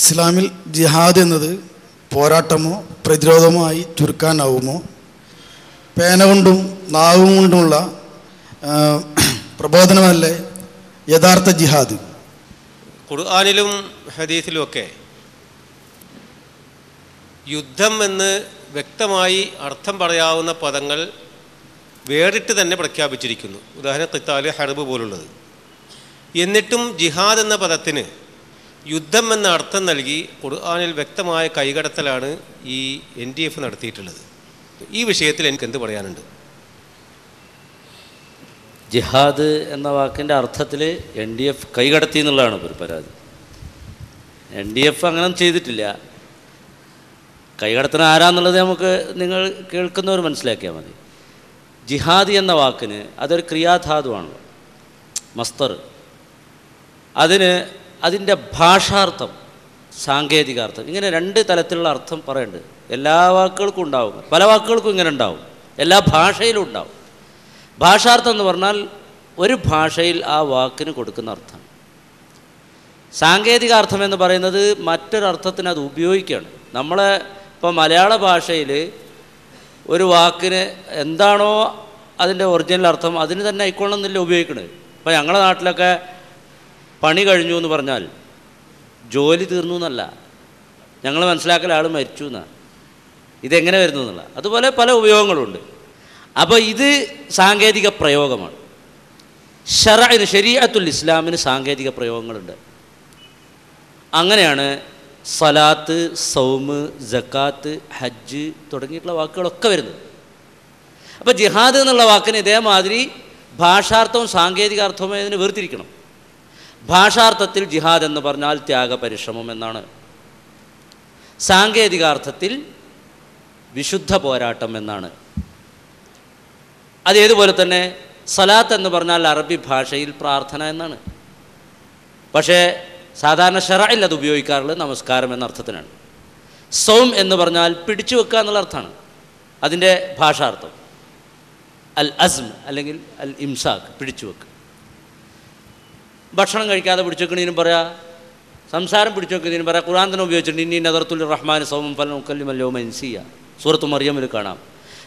ഇസ്ലാമിൽ ജിഹാദ് എന്നത് പോരാട്ടമോ പ്രതിരോധമായി ചുരുക്കാനാവുമോ? പേന കൊണ്ടും നാവും കൊണ്ടുമുള്ള പ്രബോധനമല്ലേ യഥാർത്ഥ ജിഹാദ്? ഖുർആാനിലും ഹദീസിലുമൊക്കെ യുദ്ധം എന്ന് വ്യക്തമായി അർത്ഥം പറയാവുന്ന പദങ്ങൾ വേറിട്ട് തന്നെ പ്രഖ്യാപിച്ചിരിക്കുന്നു. ഉദാഹരണം കിത്താൽ ഹർബ് പോലുള്ളത്. എന്നിട്ടും ജിഹാദ് എന്ന പദത്തിന് യുദ്ധം എന്ന അർത്ഥം നൽകി ഖുർആാനിൽ വ്യക്തമായ കൈകടത്തലാണ് ഈ എൻ ഡി എഫ് നടത്തിയിട്ടുള്ളത്. ഈ വിഷയത്തിൽ എനിക്ക് എന്ത് പറയാനുണ്ട്? ജിഹാദ് എന്ന വാക്കിന്റെ അർത്ഥത്തിൽ എൻ ഡി എഫ് കൈകടത്തി എന്നുള്ളതാണ് ഒരു പരാതി. എൻ ഡി എഫ് അങ്ങനെ ചെയ്തിട്ടില്ല. കൈകടത്തണം ആരാന്നുള്ളത് നമുക്ക് നിങ്ങൾ കേൾക്കുന്നവർ മനസ്സിലാക്കിയാൽ മതി. ജിഹാദി എന്ന വാക്കിന് അതൊരു ക്രിയാധാതുവാണല്ലോ മസ്തർ അതിന് അതിന്റെ ഭാഷാർത്ഥം സാങ്കേതികാർത്ഥം ഇങ്ങനെ രണ്ട് തലത്തിലുള്ള അർത്ഥം പറയുന്നുണ്ട് എല്ലാ വാക്കുകൾക്കും ഉണ്ടാവും പല വാക്കുകൾക്കും ഇങ്ങനെ ഉണ്ടാവും എല്ലാ ഭാഷയിലും ഉണ്ടാവും. ഭാഷാർത്ഥം എന്ന് പറഞ്ഞാൽ ഒരു ഭാഷയിൽ ആ വാക്കിന് കൊടുക്കുന്ന അർത്ഥം. സാങ്കേതിക അർത്ഥം എന്ന് പറയുന്നത് മറ്റൊരർത്ഥത്തിന് അത് ഉപയോഗിക്കുകയാണ്. നമ്മളെ ഇപ്പോൾ മലയാള ഭാഷയിൽ ഒരു വാക്കിന് എന്താണോ അതിന്റെ ഒറിജിനൽ അർത്ഥം അതിന് തന്നെ ആയിക്കൊള്ളുന്നില്ല ഉപയോഗിക്കുന്നത് ഇപ്പോൾ ഞങ്ങളുടെ നാട്ടിലൊക്കെ പണി കഴിഞ്ഞു എന്ന് പറഞ്ഞാൽ ജോലി തീർന്നു എന്നല്ല. ഞങ്ങൾ മനസ്സിലാക്കൽ ആൾ മരിച്ചു എന്നാണ് ഇതെങ്ങനെ വരുന്നു എന്നുള്ള. അതുപോലെ പല ഉപയോഗങ്ങളുണ്ട്. അപ്പോൾ ഇത് സാങ്കേതിക പ്രയോഗമാണ്. ഷറയിന് ശരീഅത്തുൽ ഇസ്ലാമിന് സാങ്കേതിക പ്രയോഗങ്ങളുണ്ട്. അങ്ങനെയാണ് സലാത്ത് സൗമ് ജക്കാത്ത് ഹജ്ജ് തുടങ്ങിയിട്ടുള്ള വാക്കുകളൊക്കെ വരുന്നത്. അപ്പോൾ ജിഹാദ് എന്നുള്ള വാക്കിന് ഇതേമാതിരി ഭാഷാർത്ഥവും സാങ്കേതികാർത്ഥവും ഇതിന് വേർതിരിക്കണം. ഭാഷാർത്ഥത്തിൽ ജിഹാദ് എന്ന് പറഞ്ഞാൽ ത്യാഗപരിശ്രമം എന്നാണ്. സാങ്കേതികാർത്ഥത്തിൽ വിശുദ്ധ പോരാട്ടം എന്നാണ്. അതേതുപോലെ തന്നെ സലാത്ത് എന്ന് പറഞ്ഞാൽ അറബി ഭാഷയിൽ പ്രാർത്ഥന എന്നാണ്. പക്ഷേ സാധാരണ ഷെറയിൽ അത് ഉപയോഗിക്കാറുള്ളത് നമസ്കാരം എന്ന അർത്ഥത്തിനാണ്. സൗം എന്ന് പറഞ്ഞാൽ പിടിച്ചു വെക്കുക എന്നുള്ള അർത്ഥമാണ്. അതിന്റെ ഭാഷാർത്ഥം. അൽ അസ്ം അല്ലെങ്കിൽ അൽ ഇംസാഖ് പിടിച്ചു വെക്കുക. ഭക്ഷണം കഴിക്കാതെ പിടിച്ചു പറയാ സംസാരം പിടിച്ചു വെക്കുന്നതിനും പറയാം ഖുറാൻ തന്നെ ഉപയോഗിച്ചിട്ടുണ്ട്. ഇനി നദർത്തുൽ റഹ്മാൻ സൗമം ഫലം ഉക്കല്ലിമല്ലോ മൻസിയ സൂറത്ത് മറിയമ്മിൽ കാണാം.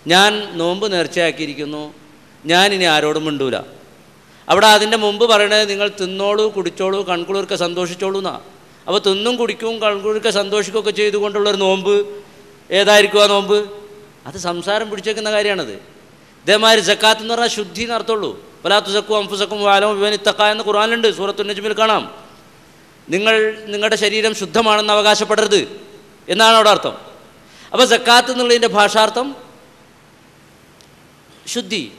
ഞാൻ നോമ്പ് നേർച്ചയാക്കിയിരിക്കുന്നു. ഇനി ആരോടും മിണ്ടൂല. അവിടെ അതിന്റെ മുമ്പ് പറയണത് നിങ്ങൾ തിന്നോളൂ കുടിച്ചോളൂ കൺകുളിർക്കെ സന്തോഷിച്ചോളൂ എന്നാ. അപ്പോൾ തിന്നും കുടിക്കും കൺകുളിർക്കെ സന്തോഷിക്കുകയൊക്കെ ചെയ്തുകൊണ്ടുള്ളൊരു നോമ്പ് ഏതായിരിക്കും ആ നോമ്പ്? അത് സംസാരം പിടിച്ചേക്കുന്ന കാര്യമാണത് ഇതേമാതിരി ജക്കാത്ത് എന്ന് പറഞ്ഞാൽ ശുദ്ധി നടത്തുള്ളൂ വലാത്തു സക്കും അംഫുസക്കും വാലവും വിവൻ ഇത്തക്ക എന്ന് ഖുറാനിലുണ്ട് സൂറത്തു നജ്മിൽ കാണാം. നിങ്ങൾ നിങ്ങളുടെ ശരീരം ശുദ്ധമാണെന്ന് അവകാശപ്പെടരുത് എന്നാണ് അവിടെ അർത്ഥം. അപ്പോൾ സക്കാത്ത് എന്നുള്ളതിന്റെ ഭാഷാർത്ഥം ശുദ്ധി.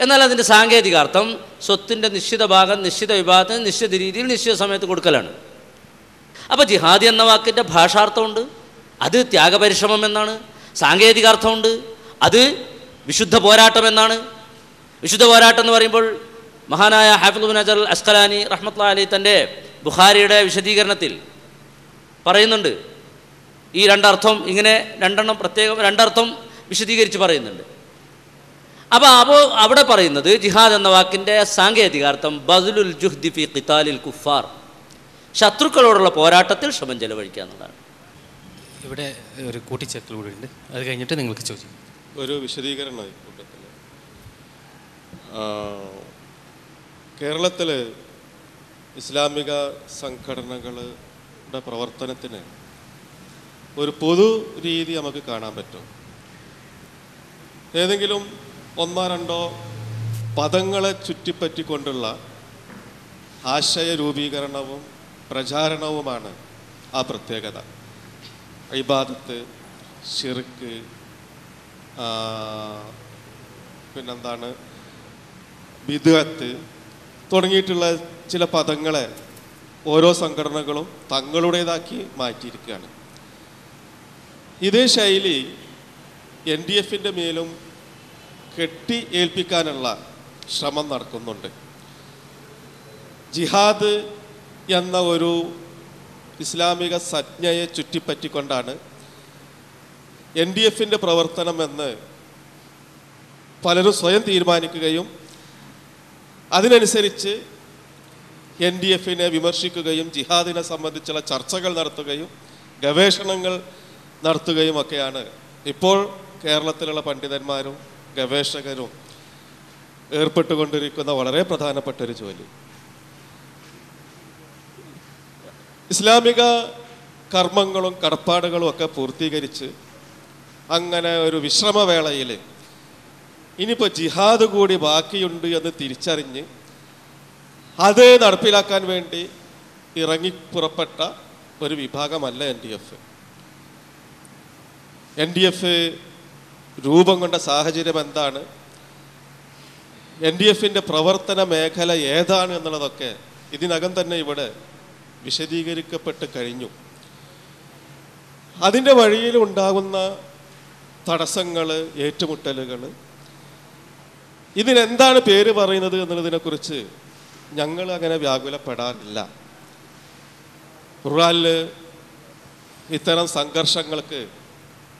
എന്നാൽ അതിന്റെ സാങ്കേതികാർത്ഥം സ്വത്തിന്റെ നിശ്ചിത ഭാഗം നിശ്ചിത വിഭാഗത്തിന് നിശ്ചിത രീതിയിൽ നിശ്ചിത സമയത്ത് കൊടുക്കലാണ്. അപ്പോൾ ജിഹാദി എന്ന വാക്കിന്റെ ഭാഷാർത്ഥമുണ്ട് അത് ത്യാഗപരിശ്രമം എന്നാണ്. സാങ്കേതികാർത്ഥമുണ്ട് അത് വിശുദ്ധ പോരാട്ടം എന്നാണ്. വിശുദ്ധ പോരാട്ടം എന്ന് പറയുമ്പോൾ മഹാനായ ഹാഫിദുബിൻ അജർ അസ്കലാനി റഹ്മത്ത് അലി തന്റെ ബുഖാരിയുടെ വിശദീകരണത്തിൽ പറയുന്നുണ്ട്. ഈ രണ്ടർത്ഥം ഇങ്ങനെ രണ്ടെണ്ണം പ്രത്യേകം രണ്ടർത്ഥം വിശദീകരിച്ച് പറയുന്നുണ്ട്. അപ്പോൾ അപ്പോൾ അവിടെ പറയുന്നത് ജിഹാദ് എന്ന വാക്കിന്റെ സാങ്കേതികാർത്ഥം ബസുലുൽ ജുഹ്ദി ഫി ഖിതാലിൽ കുഫാർ. ശത്രുക്കളോടുള്ള പോരാട്ടത്തിൽ ശ്രമം ചെലവഴിക്കുക എന്നുള്ളതാണ്. ഇവിടെ ഒരു കൂട്ടിച്ചേർക്കൽ കൂടി ഉണ്ട്. അത് കഴിഞ്ഞിട്ട് നിങ്ങൾക്ക് ചോദിക്കും. ഒരു വിശദീകരണമായി. കേരളത്തിൽ ഇസ്ലാമിക സംഘടനകളുടെ പ്രവർത്തനത്തിന് ഒരു പൊതു രീതി നമുക്ക് കാണാൻ പറ്റും. ഏതെങ്കിലും ഒന്നോ രണ്ടോ പദങ്ങളെ ചുറ്റിപ്പറ്റിക്കൊണ്ടുള്ള ആശയ രൂപീകരണവും പ്രചാരണവുമാണ് ആ പ്രത്യേകത. ഇബാദത്ത് ഷിർക്ക് പിന്നെന്താണ്? ബിദുഅത്ത് തുടങ്ങിയിട്ടുള്ള ചില പദങ്ങളെ ഓരോ സംഘടനകളും തങ്ങളുടേതാക്കി മാറ്റിയിരിക്കുകയാണ്. ഇതേ ശൈലി എൻ ഡി എഫിന്റെ മേലും കെട്ടി ഏൽപ്പിക്കാനുള്ള ശ്രമം നടക്കുന്നുണ്ട്. ജിഹാദ് എന്ന ഒരു ഇസ്ലാമിക സജ്ഞയെ ചുറ്റിപ്പറ്റിക്കൊണ്ടാണ് എൻ ഡി എഫിന്റെ പ്രവർത്തനമെന്ന് പലരും സ്വയം തീരുമാനിക്കുകയും അതിനനുസരിച്ച് എൻ ഡി എഫിനെ വിമർശിക്കുകയും ജിഹാദിനെ സംബന്ധിച്ചുള്ള ചർച്ചകൾ നടത്തുകയും ഗവേഷണങ്ങൾ നടത്തുകയും ഒക്കെയാണ് ഇപ്പോൾ കേരളത്തിലുള്ള പണ്ഡിതന്മാരും ഗവേഷകരും ഏർപ്പെട്ടുകൊണ്ടിരിക്കുന്ന വളരെ പ്രധാനപ്പെട്ട ഒരു ജോലി. ഇസ്ലാമിക കർമ്മങ്ങളും കടപ്പാടുകളും ഒക്കെ പൂർത്തീകരിച്ച് അങ്ങനെ ഒരു വിശ്രമവേളയിൽ ഇനിയിപ്പോൾ ജിഹാദ് കൂടി ബാക്കിയുണ്ട് എന്ന് തിരിച്ചറിഞ്ഞ് അത് നടപ്പിലാക്കാൻ വേണ്ടി ഇറങ്ങി പുറപ്പെട്ട ഒരു വിഭാഗമല്ല N D F N D F രൂപം കൊണ്ട സാഹചര്യം എന്താണ്? എൻ ഡി എഫിന്റെ പ്രവർത്തന മേഖല ഏതാണ് എന്നുള്ളതൊക്കെ ഇതിനകം തന്നെ ഇവിടെ വിശദീകരിക്കപ്പെട്ട് കഴിഞ്ഞു. അതിന്റെ വഴിയിൽ ഉണ്ടാകുന്ന തടസ്സങ്ങൾ ഏറ്റുമുട്ടലുകൾ ഇതിനെന്താണ് പേര് പറയുന്നത് എന്നുള്ളതിനെക്കുറിച്ച് ഞങ്ങൾ അങ്ങനെ വ്യാകുലപ്പെടാറില്ല. ഖുർആനിൽ ഇത്തരം സംഘർഷങ്ങൾക്ക്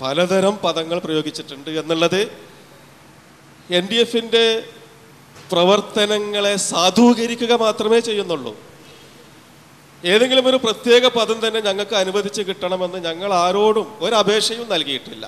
പലതരം പദങ്ങൾ പ്രയോഗിച്ചിട്ടുണ്ട് എന്നുള്ളത് എൻ ഡി എഫിന്റെ പ്രവർത്തനങ്ങളെ സാധൂകരിക്കുക മാത്രമേ ചെയ്യുന്നുള്ളൂ. ഏതെങ്കിലും ഒരു പ്രത്യേക പദം തന്നെ ഞങ്ങൾക്ക് അനുവദിച്ച് കിട്ടണമെന്ന് ഞങ്ങൾ ആരോടും ഒരു അപേക്ഷയും നൽകിയിട്ടില്ല.